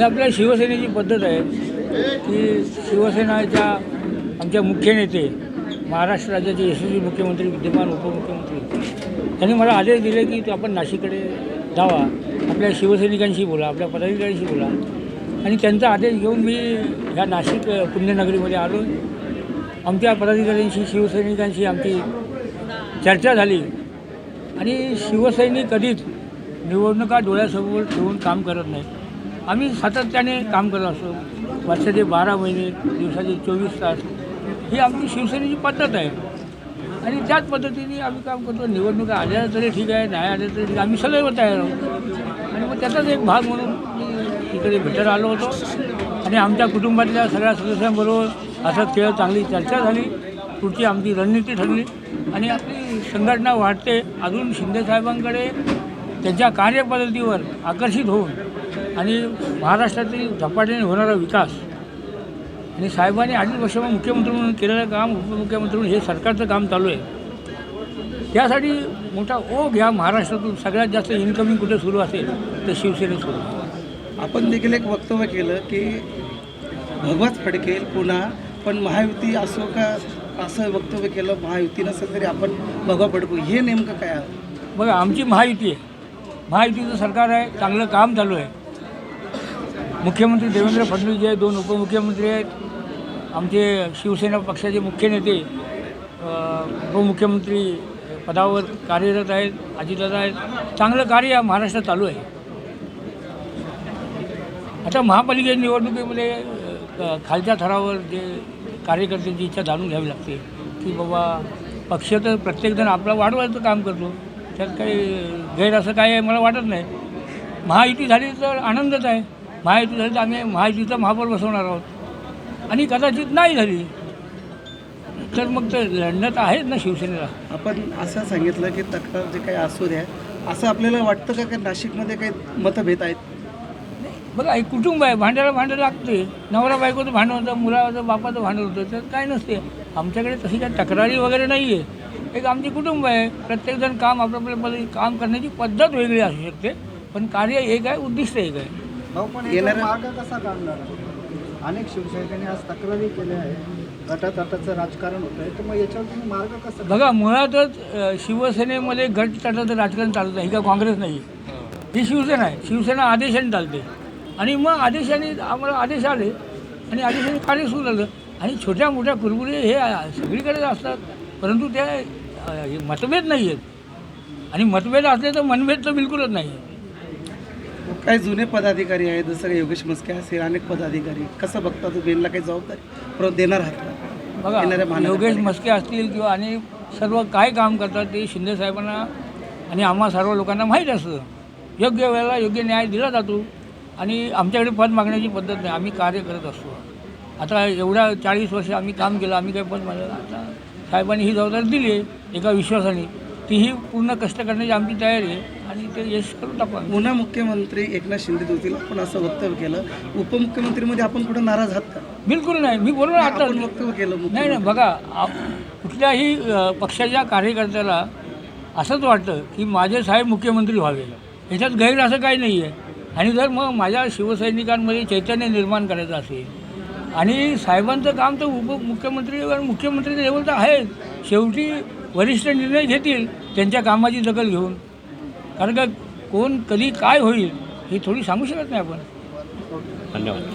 ही आपल्या शिवसेनेची पद्धत आहे की शिवसेनाच्या आमच्या मुख्य नेते महाराष्ट्र राज्याचे यशस्वी मुख्यमंत्री विद्यमान उपमुख्यमंत्री त्यांनी मला आदेश दिले की तू आपण नाशिककडे जावा. आपल्या शिवसैनिकांशी बोला आपल्या पदाधिकाऱ्यांशी बोला. आणि त्यांचा आदेश घेऊन मी ह्या नाशिक पुण्यनगरीमध्ये आलो. आमच्या पदाधिकाऱ्यांशी शिवसैनिकांशी आमची चर्चा झाली. आणि शिवसैनिक कधीच निवडणुका डोळ्यासमोर ठेवून काम करत नाही आम्ही सातत्याने काम करत असतो. वर्षाचे बारा महिने दिवसाचे चोवीस तास. ही आमची शिवसेनेची पद्धत आहे. आणि त्याच पद्धतीने आम्ही काम करतो. निवडणुका आल्या तरी ठीक आहे नाही आल्या तरी ठीक आम्ही सदैव तयार आहोत. आणि मग त्याचाच एक भाग म्हणून मी इकडे भेटत आलो होतो. आणि आमच्या कुटुंबातल्या सगळ्या सदस्यांबरोबर असं खेळ चांगली चर्चा झाली. पुढची आमची रणनीती ठरली. आणि आपली संघटना वाढते. अजून शिंदेसाहेबांकडे त्यांच्या कार्यपद्धतीवर आकर्षित होऊन आणि महाराष्ट्रातील झपाट्याने होणारा विकास. आणि साहेबांनी अडीच वर्ष मुख्यमंत्री म्हणून केलेलं काम उपमुख्यमंत्री म्हणून हे सरकारचं काम चालू आहे. त्यासाठी मोठा ओघ ह्या महाराष्ट्रातून सगळ्यात जास्त इन्कमिंग कुठे सुरू असेल तर शिवसेनेत सुरू. आपण देखील एक वक्तव्य केलं की भगवाच फडकेल पुन्हा पण महायुती असो का असं वक्तव्य केलं महायुती नसेल तरी आपण भगवा फडकू हे नेमकं काय आहे? बघा आमची महायुती आहे. महायुतीचं सरकार आहे चांगलं काम चालू आहे. मुख्यमंत्री देवेंद्र फडणवीस जे आहेत दोन उपमुख्यमंत्री आहेत. आमचे शिवसेना पक्षाचे मुख्य नेते उपमुख्यमंत्री पदावर कार्यरत आहेत अजितदादा आहेत. चांगलं कार्य महाराष्ट्रात चालू आहे. आता महापालिकेच्या निवडणुकीमध्ये खालच्या थरावर जे कार्यकर्त्यांची इच्छा जाणून घ्यावी लागते की बाबा पक्ष तर प्रत्येकजण आपला वाढवायचं काम करतो त्यात काही गैर असं काय आहे मला वाटत नाही. महायुती झाली तर आनंदच आहे. महायुती झाली तर आम्ही महायुतीचा महापौर बसवणार आहोत. आणि कदाचित नाही झाली. तर मग तर लढणं तर आहेच ना शिवसेनेला. आपण असं सांगितलं की तक्रार जे काही असू द्या असं आपल्याला वाटतं का की नाशिकमध्ये काही मतभेद आहेत? बघा एक कुटुंब आहे. भांड्याला भांडं लागते. नवरा बायकोचं भांडण होतं मुलाचं बापाचं भांडण होतं तर काय नसते. आमच्याकडे तशी काही तक्रारी वगैरे नाही आहे एक आमचे कुटुंब आहे. प्रत्येकजण काम आपल्या आपल्या काम करण्याची पद्धत वेगळी असू शकते. पण कार्य एक आहे उद्दिष्ट एक आहे. भाऊ पण येणाऱ्या- याचा मार्ग कसा काढणार? अनेक शिवसैनिकांनी आज तक्रारी केल्या आहेत. गटातटाचं राजकारण होत आहे तर मग याच्यावर तुम्ही मार्ग कसा बघा मुळातच शिवसेनेमध्ये गट तटाचं राजकारण चालत आहे. ही का काँग्रेस नाही. ही शिवसेना आहे. शिवसेना आदेशाने चालते. आणि मग आदेशाने आम्हाला आदेश आले. आणि आदेशाने कार्य सुरू झालं. आणि छोट्या मोठ्या कुरबुरी हे सगळीकडे असतात. परंतु ते अ, हे मतभेद नाही आहेत आणि मतभेद असले तर मनभेद तर बिलकुलच नाही आहे काही जुने पदाधिकारी आहेत जसं काही योगेश मस्के असेल अनेक पदाधिकारी. कसं बघता तू बेनला काही जबाबदारी? परत देणार आहात का? बघा महानगरपालिका- योगेश मस्के असतील किंवा आणि सर्व काय काम करतात ते शिंदे साहेबांना आणि आम्हा सर्व लोकांना माहीत असतं. योग्य वेळेला योग्य न्याय दिला जातो आणि आमच्याकडे पद मागण्याची पद्धत नाही. आम्ही कार्य करत असतो. आता एवढ्या चाळीस वर्ष आम्ही काम केलं आम्ही काही पद मागलं आता साहेबांनी ही जबाबदारी दिली आहे एका विश्वासाने. तीही पूर्ण कष्ट करण्याची आमची तयारी आहे आणि ते यश करून टाकू आम्ही. पुन्हा मुख्यमंत्री एकनाथ शिंदे होतील आपण असं वक्तव्य केलं. उपमुख्यमंत्रीमध्ये आपण कुठं नाराज आहात का? बिलकुल नाही. मी ना आता. आपण वक्तव्य केलं नाही. नाही बघा आ- कुठल्याही अ, पक्षाच्या कार्यकर्त्याला असंच वाटतं की माझे साहेब मुख्यमंत्री व्हावे. याच्यात गैर असं काही नाही आहे आणि जर मग माझ्या शिवसैनिकांमध्ये चैतन्य निर्माण करायचं असेल आणि साहेबांचं काम तर उपमुख्यमंत्री आणि मुख्यमंत्री लेवल तर आहेच शेवटी वरिष्ठ निर्णय घेतील त्यांच्या कामाची दखल घेऊन. कारण का कोण कधी काय होईल हे थोडी सांगू शकत नाही आपण. धन्यवाद.